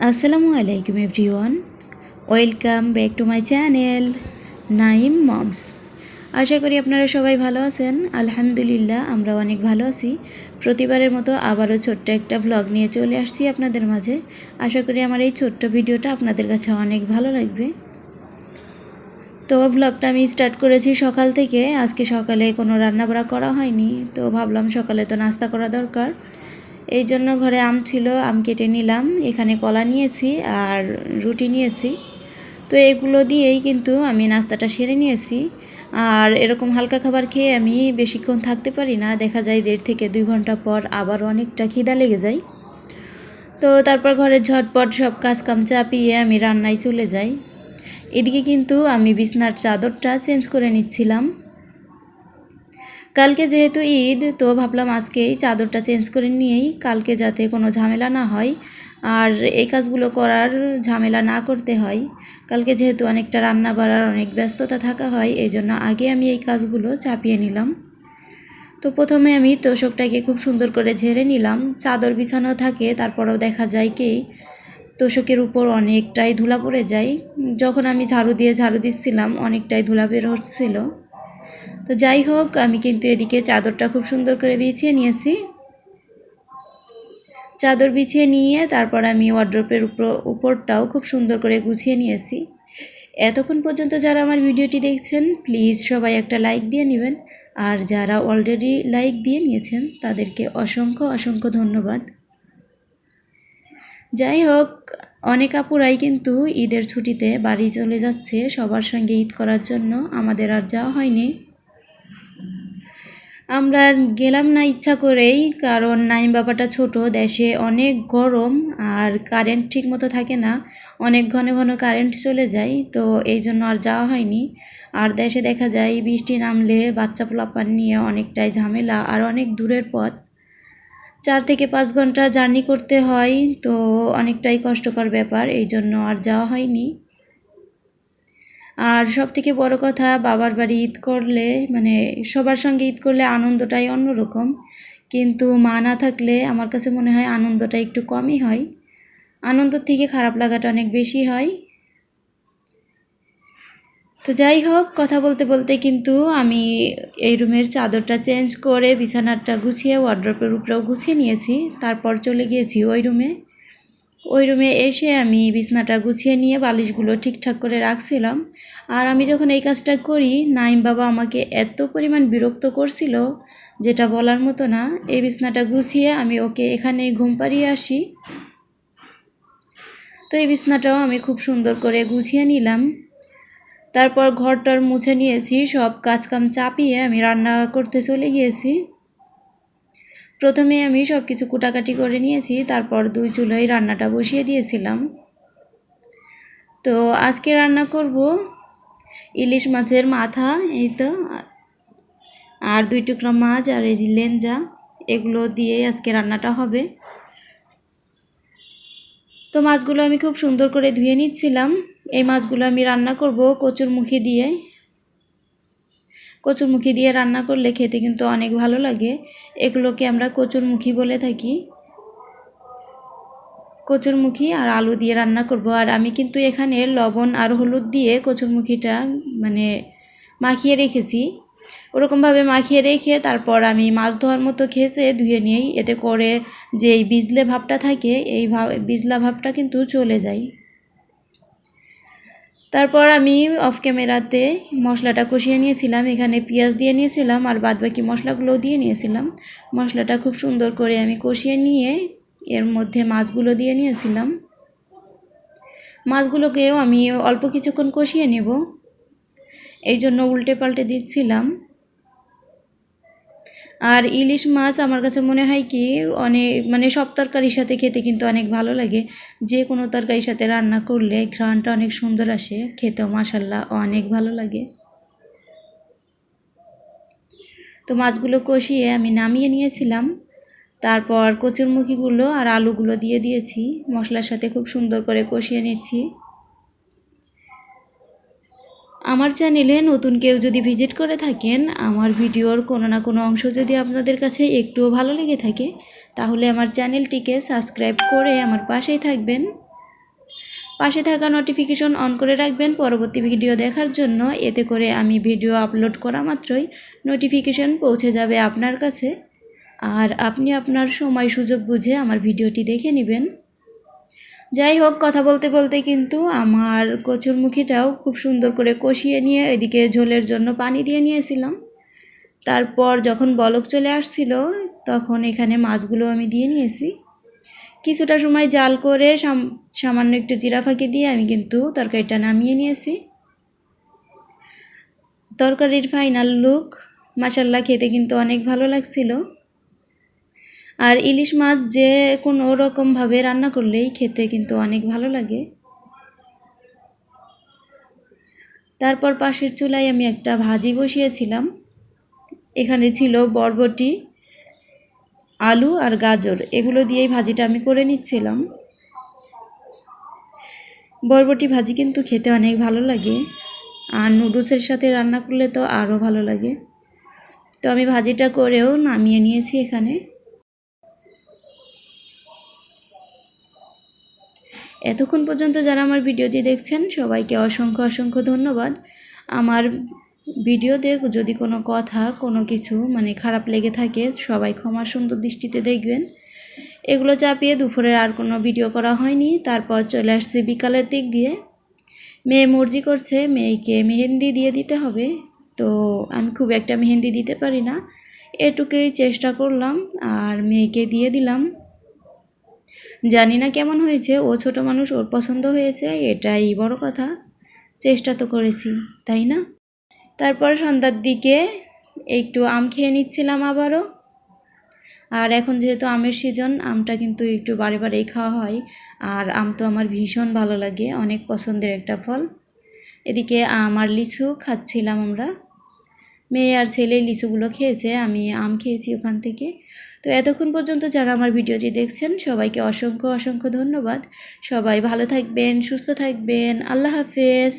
আসসালামু আলাইকুম everyone. Welcome back to my channel Naim moms. আশা করি আপনারা সবাই ভালো আছেন। আলহামদুলিল্লাহ, আমরা অনেক ভালো আছি। প্রতিবারের মতো আবারও ছোট্ট একটা ভ্লগ নিয়ে চলে আসছি আপনাদের মাঝে। আশা করি আমার এই ছোট্ট ভিডিওটা আপনাদের কাছে অনেক ভালো লাগবে। তো ব্লগটা আমি স্টার্ট করেছি সকাল থেকে। আজকে সকালে কোনো রান্নাবাড়া করা হয়নি। তো ভাবলাম সকালে তো নাস্তা করা দরকার। এই জন্য ঘরে আম ছিল, আম কেটে নিলাম। এখানে কলা নিয়েছি আর রুটি নিয়েছি। তো এগুলো দিয়েই কিন্তু আমি নাস্তাটা সেরে নিয়েছি। আর এরকম হালকা খাবার খেয়ে আমি বেশিক্ষণ থাকতে পারি না। দেখা যায় দেড় থেকে দুই ঘণ্টা পর আবার অনেকটা খিদা লেগে যায়। তো তারপর ঘরে ঝটপট সব কাজ কাম চাপিয়ে আমি রান্নায় চলে যাই। এদিকে কিন্তু আমি বিছনার চাদরটা চেঞ্জ করে নিচ্ছিলাম। কালকে যেহেতু ঈদ, তো ভাবলাম আজকেই চাদরটা চেঞ্জ করে নিয়েই কালকে যাতে কোনো ঝামেলা না হয় আর এই কাজগুলো করার ঝামেলা না করতে হয়। কালকে যেহেতু অনেকটা রান্না বাড়ার অনেক ব্যস্ততা থাকা হয়, এই জন্য আগে আমি এই কাজগুলো চাপিয়ে নিলাম। তো প্রথমে আমি তোষকটাকে খুব সুন্দর করে ঝেড়ে নিলাম। চাদর বিছানো থাকে, তারপরেও দেখা যায় কি, তোষকের উপর অনেকটাই ধুলা পড়ে যায়। যখন আমি ঝাড়ু দিয়ে ঝাড়ু দিচ্ছিলাম, অনেকটাই ধুলা বের হচ্ছিল। তো যাই হোক, আমি কিন্তু এদিকে চাদরটা খুব সুন্দর করে বিছিয়ে নিয়েছি। চাদর বিছিয়ে নিয়ে তারপর আমি ওয়ার্ড্রপের উপর, উপরটাও খুব সুন্দর করে গুছিয়ে নিয়েছি। এতক্ষণ পর্যন্ত যারা আমার ভিডিওটি দেখছেন প্লিজ সবাই একটা লাইক দিয়ে নেবেন। আর যারা অলরেডি লাইক দিয়ে নিয়েছেন, তাদেরকে অসংখ্য অসংখ্য ধন্যবাদ। যাই হোক অনেক আপুরাই কিন্তু ঈদের ছুটিতে বাড়ি চলে যাচ্ছে, সবার সঙ্গে ঈদ করার জন্য। আমাদের আর যাওয়া হয়নি। আমরা গেলাম না ইচ্ছা করেই, কারণ নাইম বাবাটা ছোট, দেশে অনেক গরম আর কারেন্ট ঠিক মতো থাকে না। অনেক ঘন ঘন কারেন্ট চলে যায়, তো এই জন্য আর যাওয়া হয়নি। আর দেশে দেখা যায় বৃষ্টি নামলে বাচ্চা পোলাপান নিয়ে অনেকটাই ঝামেলা আর অনেক দূরের পথ। চার থেকে পাঁচ ঘণ্টা জার্নি করতে হয়, তো অনেকটাই কষ্টকর ব্যাপার, এই জন্য আর যাওয়া হয়নি। আর সব থেকে বড় কথা, বাবার বাড়ি ঈদ করলে মানে সবার সঙ্গে ঈদ করলে আনন্দটাই অন্যরকম। কিন্তু মা না থাকলে আমার কাছে মনে হয় আনন্দটা একটু কমই হয়। আনন্দ থেকে খারাপ লাগাটা অনেক বেশি হয়। তো যাই হোক, কথা বলতে বলতে কিন্তু আমি এই রুমের চাদরটা চেঞ্জ করে, বিছানাটা গুছিয়ে ওয়ার্ড্রপের উপরেও গুছিয়ে নিয়েছি। তারপর চলে গিয়েছি ওই রুমে। ওই রুমে এসে আমি বিছনাটা গুছিয়ে নিয়ে বালিশগুলো ঠিকঠাক করে রাখছিলাম। আর আমি যখন এই কাজটা করি, নাইম বাবা আমাকে এত পরিমাণ বিরক্ত করছিল, যেটা বলার মতো না। এই বিছনাটা গুছিয়ে আমি ওকে এখানে ঘুম পাড়িয়ে আসি। তো এই বিছনাটাও আমি খুব সুন্দর করে গুছিয়ে নিলাম। তারপর ঘরটার মুছে নিয়েছি, সব কাজকাম চাপিয়ে আমি রান্না করতে চলে গিয়েছি। প্রথমে আমি সব কিছু কুটাকাটি করে নিয়েছি, তারপর দুই চুলোয় রান্নাটা বসিয়ে দিয়েছিলাম। তো আজকে রান্না করব ইলিশ মাছের মাথা, এই তো, আর দুই টুকরা মাছ আর এই যে লেঞ্জা এগুলো দিয়ে আজকে রান্নাটা হবে। তো মাছগুলো আমি খুব সুন্দর করে ধুয়ে নিচ্ছিলাম। এই মাছগুলো আমি রান্না করব কচুর মুখি দিয়ে। কচুরমুখী দিয়ে রান্না করলে খেতে কিন্তু অনেক ভালো লাগে। এগুলোকে আমরা কচুরমুখী বলে থাকি। কচুরমুখী আর আলু দিয়ে রান্না করব। আর আমি কিন্তু এখানে লবণ আর হলুদ দিয়ে কচুরমুখীটা মানে মাখিয়ে রেখেছি। ওরকমভাবে মাখিয়ে রেখে তারপর আমি মাছ ধোয়ার মতো খেয়েছে, ধুয়ে নিয়েই। এতে করে যে এই বিজলে ভাবটা থাকে, এই ভাব বিজলা ভাবটা কিন্তু চলে যায়। তারপর আমি অফ ক্যামেরাতে মশলাটা কষিয়ে নিয়েছিলাম, এখানে পেঁয়াজ দিয়ে নিয়েছিলাম আর বাদবাকি মশলাগুলোও দিয়ে নিয়েছিলাম। মশলাটা খুব সুন্দর করে আমি কষিয়ে নিয়ে এর মধ্যে মাছগুলো দিয়ে নিয়েছিলাম। মাছগুলোকেও আমি অল্প কিছুক্ষণ কষিয়ে নেব। এই জন্য উল্টে পাল্টে দিচ্ছিলাম। আর ইলিশ মাছ আমার কাছে মনে হয় কি অনেক মানে সব তরকারির সাথে খেতে কিন্তু অনেক ভালো লাগে। যে কোনো তরকারির সাথে রান্না করলে ঘ্রাণটা অনেক সুন্দর আসে, খেতেও মাসাল্লাহ অনেক ভালো লাগে। তো মাছগুলো কষিয়ে আমি নামিয়ে নিয়েছিলাম। তারপর কচুরমুখিগুলো আর আলুগুলো দিয়ে দিয়েছি। মশলার সাথে খুব সুন্দর করে কষিয়ে নিচ্ছি। আমার চ্যানেলে নতুন কেউ যদি ভিজিট করে থাকেন, আমার ভিডিওর কোনো না কোনো অংশ যদি আপনাদের কাছে একটুও ভালো লেগে থাকে, তাহলে আমার চ্যানেলটিকে সাবস্ক্রাইব করে আমার পাশেই থাকবেন। পাশে থাকা নোটিফিকেশন অন করে রাখবেন পরবর্তী ভিডিও দেখার জন্য, এতে করে আমি ভিডিও আপলোড করা মাত্রই নোটিফিকেশন পৌঁছে যাবে আপনার কাছে। আর আপনি আপনার সময় সুযোগ বুঝে আমার ভিডিওটি দেখে নেবেন। যাই হোক, কথা বলতে বলতে কিন্তু আমার কচুরমুখিটাও খুব সুন্দর করে কষিয়ে নিয়ে এদিকে ঝোলের জন্য পানি দিয়ে নিয়েছিলাম। তারপর যখন বলক চলে আসছিল, তখন এখানে মাছগুলো আমি দিয়ে নিয়েছি। কিছুটা সময় জাল করে সামান্য একটু জিরা ফাঁকি দিয়ে আমি কিন্তু তরকারিটা নামিয়ে নিয়েছি। তরকারির ফাইনাল লুক মাসাল্লা খেতে কিন্তু অনেক ভালো লাগছিল। আর ইলিশ মাছ যে কোনো রকমভাবে রান্না করলেই খেতে কিন্তু অনেক ভালো লাগে। তারপর পাশের চুলায় আমি একটা ভাজি বসিয়েছিলাম। এখানে ছিল বরবটি, আলু আর গাজর। এগুলো দিয়েই ভাজিটা আমি করে নিচ্ছিলাম। বরবটি ভাজি কিন্তু খেতে অনেক ভালো লাগে। আর নুডলসের সাথে রান্না করলে তো আরও ভালো লাগে। তো আমি ভাজিটা করেও নামিয়ে নিয়েছি এখানে। এতক্ষণ পর্যন্ত যারা আমার ভিডিওটি দেখছেন, সবাইকে অসংখ্য অসংখ্য ধন্যবাদ। আমার ভিডিওতে যদি কোনো কথা, কোনো কিছু মানে খারাপ লেগে থাকে, সবাই ক্ষমা সুন্দর দৃষ্টিতে দেখবেন। এগুলো চাপিয়ে দুপুরে আর কোনো ভিডিও করা হয়নি। তারপর চলে আসছে বিকালের দিক দিয়ে। মেয়ে মর্জি করছে, মেয়েকে মেহেন্দি দিয়ে দিতে হবে। তো আমি খুব একটা মেহেন্দি দিতে পারি না। এটুকুই চেষ্টা করলাম, আর মেয়েকে দিয়ে দিলাম। জানি না কেমন হয়েছে, ও ছোট মানুষ, ওর পছন্দ হয়েছে, এটাই বড় কথা। চেষ্টা তো করেছি, তাই না? তারপর সন্ধ্যার দিকে একটু আম খেয়ে নিচ্ছিলাম আবারও। আর এখন যেহেতু আমের সিজন আমটা কিন্তু একটু বারে বারেই খাওয়া হয়। আর আম তো আমার ভীষণ ভালো লাগে, অনেক পছন্দের একটা ফল। এদিকে আম আর লিচু খাচ্ছিলাম আমরা। মেয়ে আর ছেলে লিচুগুলো খেয়েছে, আমি আম খেয়েছি ওখান থেকে। তো এতক্ষণ পর্যন্ত যারা আমার ভিডিওটি দেখছেন, সবাইকে অসংখ্য অসংখ্য ধন্যবাদ। সবাই ভালো থাকবেন, সুস্থ থাকবেন, আল্লাহ হাফেজ।